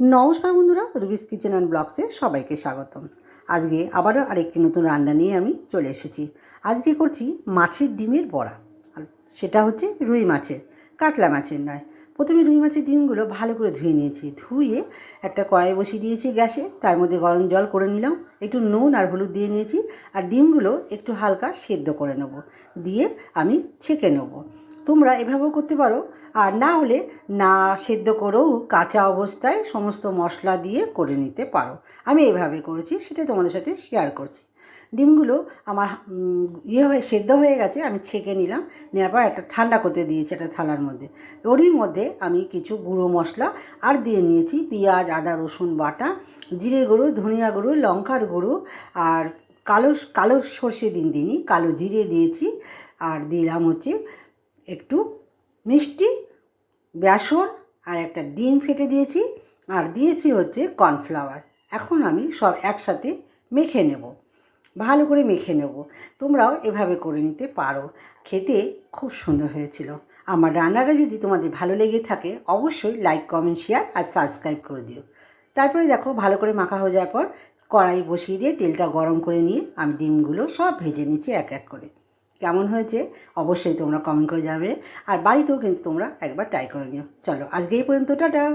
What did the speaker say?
নমস্কার বন্ধুরা, রুবিস kitchen and ব্লগসে সবাইকে স্বাগতম। আজকে আবারও আরেকটি নতুন রান্না নিয়ে আমি চলে এসেছি। আজকে করছি মাছের ডিমের বড়া, আর সেটা হচ্ছে রুই মাছের, কাতলা মাছের নয়। প্রথমে রুই মাছের ডিমগুলো ভালো করে ধুয়ে নিয়েছি। ধুয়ে একটা কড়াই বসিয়ে দিয়েছি গ্যাসে, তার মধ্যে গরম জল করে নিলাম, একটু নুন আর হলুদ দিয়ে নিয়েছি, আর ডিমগুলো একটু হালকা সেদ্ধ করে নেব। দিয়ে আমি ছেঁকে নেব। তোমরা এভাবেও করতে পারো। আর না হলে না সেদ্ধ করেও কাঁচা অবস্থায় সমস্ত মশলা দিয়ে করে নিতে পারো। আমি এইভাবে করেছি, সেটা তোমাদের সাথে শেয়ার করছি। ডিমগুলো আমার ইয়ে হয়ে, সেদ্ধ হয়ে গেছে, আমি ছেঁকে নিলাম। নেওয়ার পর একটা ঠান্ডা করতে দিয়েছি একটা থালার মধ্যে। ওরই মধ্যে আমি কিছু গুঁড়ো মশলা আর দিয়ে নিয়েছি পেঁয়াজ, আদা, রসুন বাটা, জিরে গুঁড়ো, ধনিয়া গুঁড়ো, লঙ্কার গুঁড়ো আর কালো কালো সর্ষে দিন দিনই কালো জিরে দিয়েছি। আর দিলাম হচ্ছে একটু মিষ্টি, বেসন আর একটা ডিম ফেটে দিয়েছি। আর দিয়েছি হচ্ছে কর্নফ্লাওয়ার। এখন আমি সব একসাথে মেখে নেব। ভালো করে মেখে নেব। তোমরাও এভাবে করে নিতে পারো। খেতে খুব সুন্দর হয়েছিল। আমার রান্নাটা যদি তোমাদের ভালো লেগে থাকে, অবশ্যই লাইক কমেন্ট শেয়ার আর সাবস্ক্রাইব করে দিও। তারপরে দেখো, ভালো করে মাখা হয়ে যাওয়ার পর কড়াই বসিয়ে দিয়ে তেলটা গরম করে নিয়ে আমি ডিমগুলো সব ভেজে নিচ্ছি এক এক করে। কেমন হয়েছে, অবশ্যই তোমরা কমেন্ট করে যাবে আর বাড়িতেও কিন্তু তোমরা একবার ট্রাই করে নিও। চলো, আজকে এই পর্যন্ত, টাটা!